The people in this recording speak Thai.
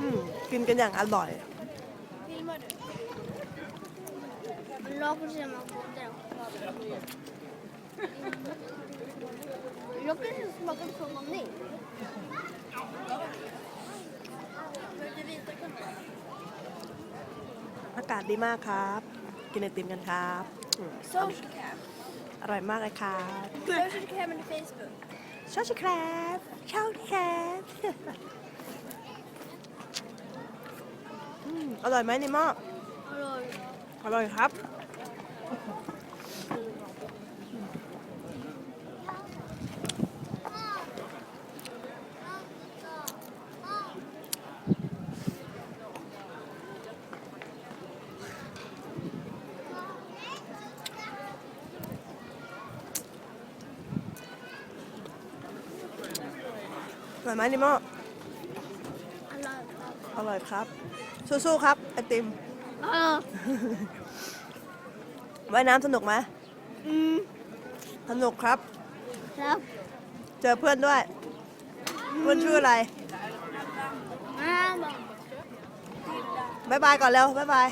อืมกินกันอย่างอร่อย Filmar du? La på sig man får det. Jag kan inte smaka på någonting. อากาศดีมากครับ กินไอติมกันครับอืม Social cam. อร่อยมากเลยครับ Social cam and Facebook. ชอบชิครับชอบครับ อืมอร่อยไหมนิมอ Hallå. อร่อยครับ อร่อยไหมนิมอ Hallå. อร่อยครับ สู้ๆครับไอติม Hallå. ว่ายน้ำสนุกไหม Mm. สนุกครับ Ja. เจอเพื่อนด้วยเพื่อนชื่ออะไร Mamma. บายบายก่อนเร็วบายบาย